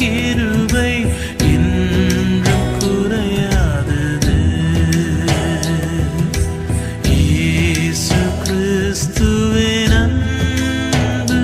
கிருபை என்றும் குறையாதது. இயேசு கிறிஸ்துவின் அன்பு